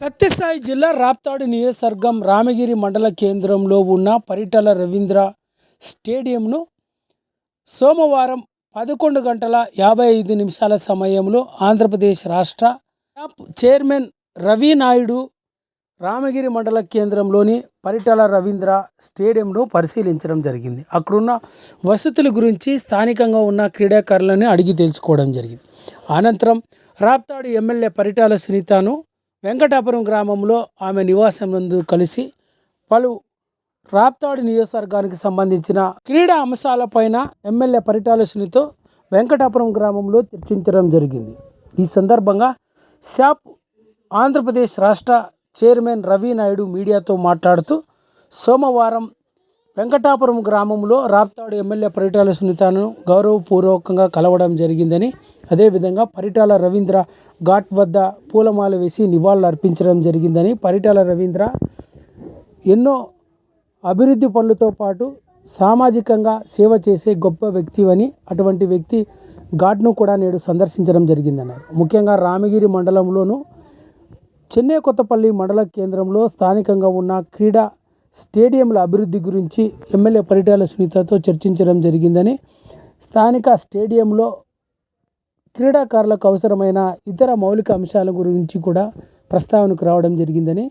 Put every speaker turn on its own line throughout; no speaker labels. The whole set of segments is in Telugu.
సత్యసాయి జిల్లా రాప్తాడు నియోజకవర్గం రామగిరి మండల కేంద్రంలో ఉన్న పరిటల రవీంద్ర స్టేడియంను సోమవారం పదకొండు గంటల యాభై ఐదు నిమిషాల సమయంలో ఆంధ్రప్రదేశ్ రాష్ట్ర చైర్మన్ రవి నాయుడు రామగిరి మండల కేంద్రంలోని పరిటల రవీంద్ర స్టేడియంను పరిశీలించడం జరిగింది. అక్కడున్న వసతుల గురించి స్థానికంగా ఉన్న క్రీడాకారులని అడిగి తెలుసుకోవడం జరిగింది. అనంతరం రాప్తాడు ఎమ్మెల్యే పరిటాల సునీతను వెంకటాపురం గ్రామంలో ఆమె నివాసం నందు కలిసి పలు రాప్తాడు నియోజకవర్గానికి సంబంధించిన క్రీడా అంశాలపైన ఎమ్మెల్యే పరిటాలసునితో వెంకటాపురం గ్రామంలో చర్చించడం జరిగింది. ఈ సందర్భంగా శాప్ ఆంధ్రప్రదేశ్ రాష్ట్ర చైర్మన్ రవి నాయుడు మీడియాతో మాట్లాడుతూ సోమవారం వెంకటాపురం గ్రామంలో రాప్తాడు ఎమ్మెల్యే పరిటాల సునీతను గౌరవపూర్వకంగా కలవడం జరిగిందని అదేవిధంగా పరిటాల రవీంద్ర ఘాట్ వద్ద పూలమాల వేసి నివాళులు అర్పించడం జరిగిందని పరిటాల రవీంద్ర ఎన్నో అభివృద్ధి పనులతో పాటు సామాజికంగా సేవ చేసే గొప్ప వ్యక్తి అని అటువంటి వ్యక్తి ఘాట్ను కూడా నేడు సందర్శించడం జరిగిందన్నారు. ముఖ్యంగా రామగిరి మండలంలోనూ చెన్నై కొత్తపల్లి మండల కేంద్రంలో స్థానికంగా ఉన్న క్రీడా స్టేడియంల అభివృద్ధి గురించి ఎమ్మెల్యే పరిటాల సునీతతో చర్చించడం జరిగిందని స్థానిక స్టేడియంలో క్రీడాకారులకు అవసరమైన ఇతర మౌలిక అంశాల గురించి కూడా ప్రస్తావనకు రావడం జరిగిందని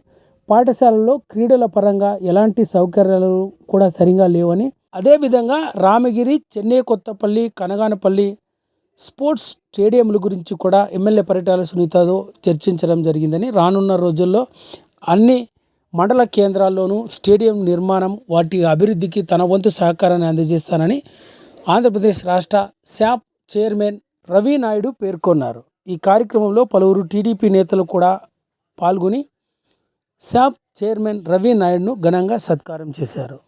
పాఠశాలలో క్రీడల పరంగా ఎలాంటి సౌకర్యాలు కూడా సరిగా లేవని అదేవిధంగా రామగిరి చెన్నై కొత్తపల్లి కనగానపల్లి స్పోర్ట్స్ స్టేడియంల గురించి కూడా ఎమ్మెల్యే పర్యటన సునీతతో చర్చించడం జరిగిందని రానున్న రోజుల్లో అన్ని మండల కేంద్రాల్లోనూ స్టేడియం నిర్మాణం వాటి అభివృద్ధికి తన వంతు సహకారాన్ని అందజేస్తానని ఆంధ్రప్రదేశ్ రాష్ట్ర శాప్ చైర్మన్ రవి నాయుడు పేర్కొన్నారు. ఈ కార్యక్రమంలో పలువురు టీడీపీ నేతలు కూడా పాల్గొని శాప్ చైర్మన్ రవి నాయుడును ఘనంగా సత్కారం చేశారు.